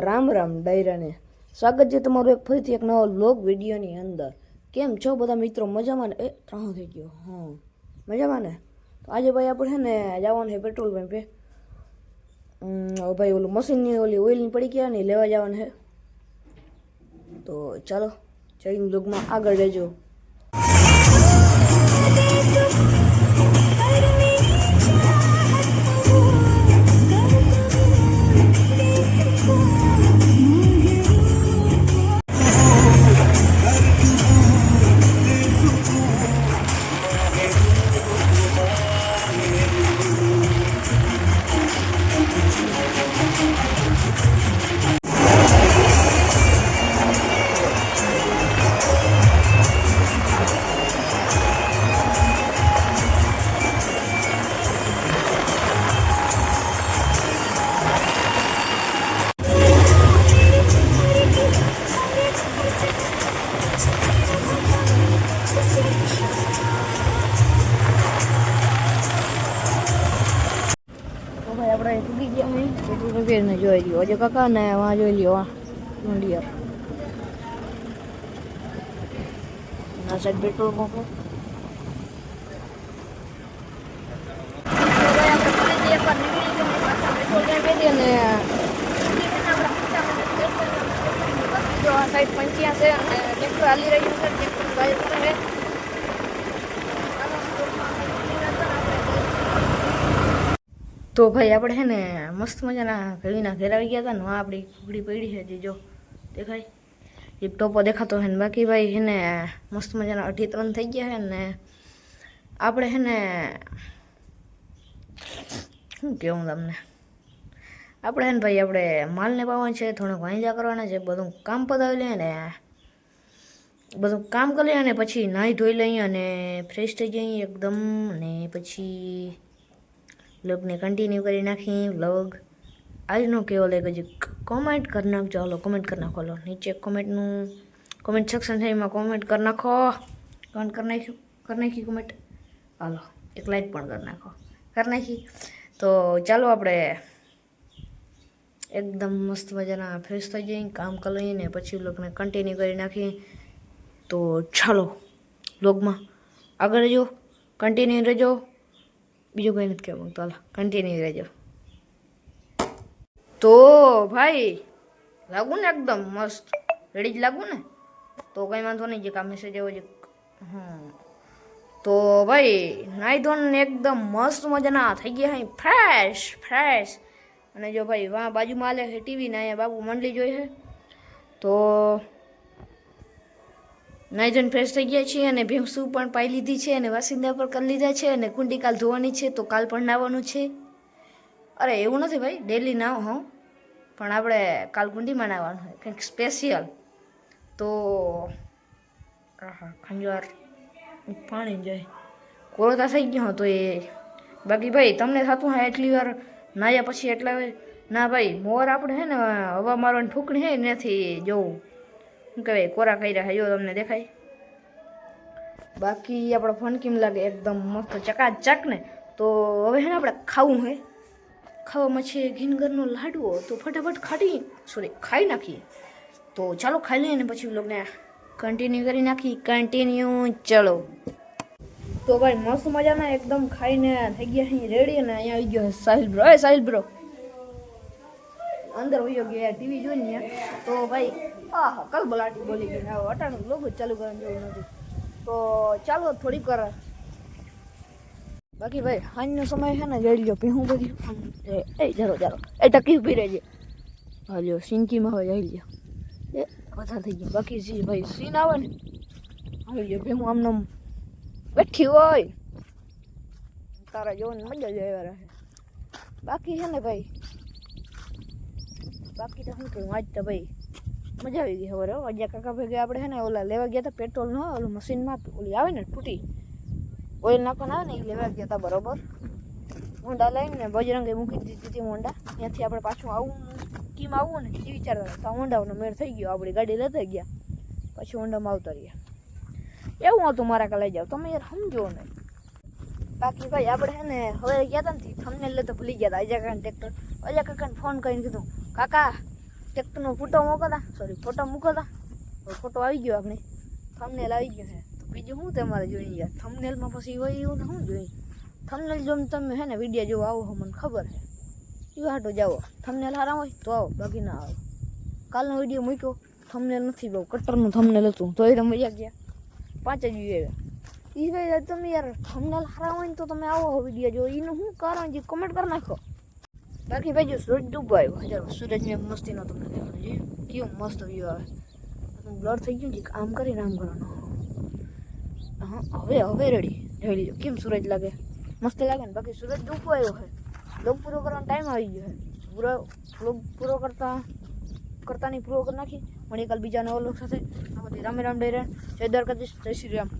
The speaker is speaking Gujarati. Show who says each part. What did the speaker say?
Speaker 1: રામ રામ ડાયરાને. સ્વાગત છે તમારું એક ફરીથી એક નવો લોગ વિડીયોની અંદર. કેમ છો બધા મિત્રો? મજામાં ને? એ, ત્રણ થઈ ગયો. હા. મજામાં ને? તો આજે ભાઈ આપણે છે ને જવાનું છે પેટ્રોલ પંપે. ભાઈ ઓલું મશીનની ઓલી ઓઇલની પડી ગયા ને લેવા જવાનું છે. તો ચાલો જઈને બ્લોગમાં આગળ રહેજો. જોઈ લ્યો અજય કાકા ને વાં જોઈ લ્યો વાં મંડિયર આ સાઈડ પેટ્રોલ પંપ સાઈડ પંચ્યા છે અને ટ્રેક્ટર હાલી રહ્યું છે ટ્રેક્ટર ડ્રાઈવ કરે છે તો ભાઈ આપણે છે ને મસ્ત મજાના ઘડીના ઘેર આવી ગયા હતા. ને આપણી ફૂકડી પડી છે જીજો દેખાય. એક ટોપો દેખાતો છે ને બાકી ભાઈ છે ને મસ્ત મજાના અઢી ત્રણ થઈ ગયા છે ને આપણે છે ને શું કહેવું તમને? આપણે છે ને ભાઈ આપણે માલને પાવાનું છે, થોડોક વાંજા કરવાના છે, બધું કામ પતાવી લઈએ ને, બધું કામ કરી લઈએ અને પછી નાહી ધોઈ લઈએ અને ફ્રેશ થઈ જઈએ એકદમ ને પછી વ્લોગને કન્ટિન્યુ કરી નાખી વ્લોગ આજનો કેવો લાગ્યો છે? કોમેન્ટ કરી નાખજો. હાલો કોમેન્ટ કરી નાખો. હાલો, નીચે કોમેન્ટનું કોમેન્ટ સેક્શન છે, એમાં કોમેન્ટ કરી નાખો. કોમેન્ટ કરી નાખ્યું, કરી નાખી કોમેન્ટ હાલો, એક લાઈક પણ કરી નાખો. કરી નાખી. તો ચાલો આપણે એકદમ મસ્ત મજાના ફ્રેશ થઈ જઈએ, કામ કરી લઈએ ને પછી વ્લોગને કન્ટિન્યુ કરી નાખીએ. તો ચાલો વ્લોગમાં આગળ રહેજો કન્ટિન્યુ રહેજો બીજું કંઈ નથી કહેવા માગતો હાલો કન્ટિન્યુ રહેજો. તો ભાઈ, લાગુ ને એકદમ મસ્ત. રેડી જ લાગુ ને? તો કંઈ વાંધો નહીં, જે કામ મેસેજ આવ્યો છે. તો ભાઈ નાઈ ધોઈને એકદમ મસ્ત મજાના થઈ ગયા અહીં ફ્રેશ ફ્રેશ અને જો ભાઈ, વાં બાજુમાં આલે છે ટીવી ને અહીંયા બાબુ મંડલી જોઈ છે તો નાઈ ધોઈને ફ્રેશ થઈ ગયા છીએ અને ભેંસું પણ પાઈ લીધી છે અને વાસિંદા પર કરી લીધા છે અને કુંડી કાલ ધોવાની છે તો કાલ પણ નાહવાનું છે. અરે, એવું નથી ભાઈ ડેલી નાવ હું. પણ આપણે કાલ કુંડીમાં નાહવાનું હોય, કંઈક સ્પેશિયલ તો હા ખંજવાર પાણી જાય. કોરોતા થઈ ગયો તો એ. બાકી ભાઈ, તમને થતું હોય એટલી વાર નાહ્યા પછી એટલા ના ભાઈ, મોર આપણે હે ને, હવા મારવાની ફૂકણી હે નથી જોવું શું કહેવાય કોરા કર્યા છે જો તમને દેખાય બાકી આપણો ફોન કેમ લાગે એકદમ મસ્ત ચકાચક ને તો હવે છે ને આપણે ખાવું હે ખાવામાં છે ઘીનગરનો લાડવો તો ફટાફટ ખાટી સોરી ખાઈ નાખીએ તો ચાલો ખાઈ લઈએ ને પછી લોકોને કન્ટિન્યુ કરી નાખી કન્ટિન્યુ ચલો તો ભાઈ મસ્ત મજાના એકદમ ખાઈને થઈ ગયા અહીં રેડી અને અહીંયા આવી ગયો છે સાહિલ બ્રો એ સાહિલ બ્રો અંદર વયો ગયા ટીવી જોઈને. તો ભાઈ આહ કલ બલાટી બોલી ગઈ. હવે અટાણું લોકો ચાલુ કરવાનું જેવું નથી. તો ચાલો થોડીક વાર. બાકી ભાઈ, હાંજનો સમય છે ને, જઈ લ્યો પીહું બધી. એ એ, જરો જરો. એ ટકી ઊભી રહેજે. હાલ્યો સિંકીમાં હોય જઈ લ્યો. એ, બધા થઈ ગયા. બાકી સી ભાઈ સીન આવે ને, આવી લ્યો, ભેહું આમને આમ બેઠી હોય. તારા જોવાની મજા જ આવ્યા રહે. બાકી છે ને ભાઈ બાકી તો શું કહ્યું આજ તો ભાઈ મજા આવી ગઈ ખબર અજ્યા કાકા ભેગા આપણે છે ને ઓલા લેવા ગયા હતા પેટ્રોલ નો, ઓલું મશીનમાં ઓલી આવે ને તૂટી. ઓઇલ નાખવાના આવે ને એ લેવા ગયા હતા બરોબર. મોંડા લઈને બજરંગે મૂકી દીધી હતી મોંડા. ત્યાંથી આપણે પાછું આવું કેમ આવવું ને એ વિચારતા તો હોન્ડાનો મેળ થઈ ગયો. આપણી ગાડી લેતા ગયા. પછી હોન્ડામાં આવતા રહ્યા. એવું હતું મારા કાલે જાવ તમે યાર સમજો ને. બાકી ભાઈ આપણે છે ને હવે ગયા હતા ને થમને લે તો ભૂલી ગયા હતા અજા કાકા ટ્રેક્ટર અજા કાકાને ફોન કરીને કીધું કાકા ટ્રેક્ટરનો ફોટો મોકલતા? સોરી ફોટો મૂકતા ફોટો આવી ગયો આપણે થંબનેલ આવી ગયો છે. તો બીજું શું તમારે જોઈએ યાર? થંબનેલમાં પછી હોય એવું શું જોઈએ? થંબનેલ જો તમે હે ને વીડિયો જો આવો છો મને ખબર છે. એ હાટો જાઓ થંબનેલ સારા હોય તો આવો, બાકી ના આવો. કાલનો વીડિયો મૂક્યો. થંબનેલ નથી બહુ કટરનું થંબનેલ હતું. તો એ તમે મજા ગયા? પાંચ જ વ્યૂ આવ્યા એ તમે યાર થંબનેલ સારા હોય ને તો તમે આવો હો વીડિયો જો એનું શું કારણ છે? કમેન્ટ કરી નાખો. બાકી ભાઈ સૂરજ ડૂબવા આવ્યો હજારો સૂરજ મેં મસ્તીનો તમને દેખાડો. જોઈએ કેવું મસ્ત વ્યૂ આવે. બ્લર થઈ ગયું છે કે આમ કરીને આમ કરવાનું. હા હવે હવે રેડી જોઈ લીધો. કેમ સૂરજ લાગે? મસ્ત લાગે ને? બાકી સૂરજ ડૂબવો આવ્યો છે. બ્લોગ પૂરો કરવાનો ટાઈમ આવી ગયો છે. પૂરો બ્લોગ પૂરો કરતા કરતા નહીં પૂરો કરી નાખી. મળી કાલ બીજા નવા લોક સાથે. રામે રામ ડેરે જય દ્વારકાધીશ જય શ્રી રામ.